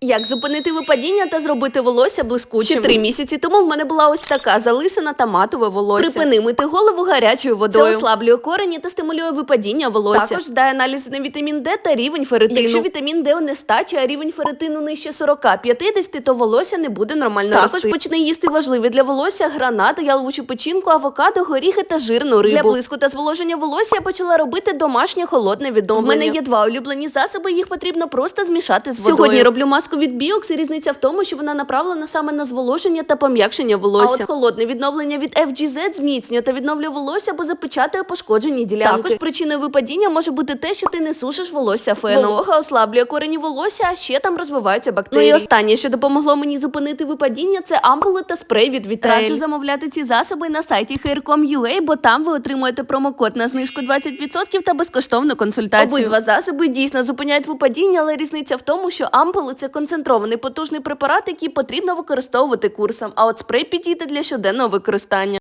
Як зупинити випадіння та зробити волосся блискучим? Ще три місяці тому в мене була ось така залисана та матове волосся. Припини мити голову гарячою водою. Це ослаблює корені та стимулює випадіння волосся. Також дає аналіз на вітамін Д та рівень ферритину. Якщо вітамін Д у нестачі, а рівень ферритину нижче 40-50, то волосся не буде нормально Також рости. почни їсти важливі для волосся гранати, яловичу печінку, авокадо, горіхи та жирну рибу. Для блиску та зволоження волосся я почала робити домашнє холодне відновлення. В мене є два улюблені засоби, їх потрібно просто змішати з водою. Сьогодні роблю маску від Biox, і різниця в тому, що вона направлена саме на зволоження та пом'якшення волосся. А от холодне відновлення від FGZ зміцнює та відновлює волосся, бо запечатує пошкоджені ділянки. Також причиною випадіння може бути те, що ти не сушиш волосся феном. Волога ослаблює корені волосся, а ще там розвиваються бактерії. Ну і останнє, що допомогло мені зупинити випадіння, це ампули та спрей від Вітрель. Раджу замовляти ці засоби на сайті hair.com.ua, бо там ви отримуєте промокод на знижку 20% та безкоштовну консультацію. Обидва засоби дійсно зупиняють випадіння, але різниця в тому, що ампули це концентрований потужний препарат, який потрібно використовувати курсом. А от спрей підійде для щоденного використання.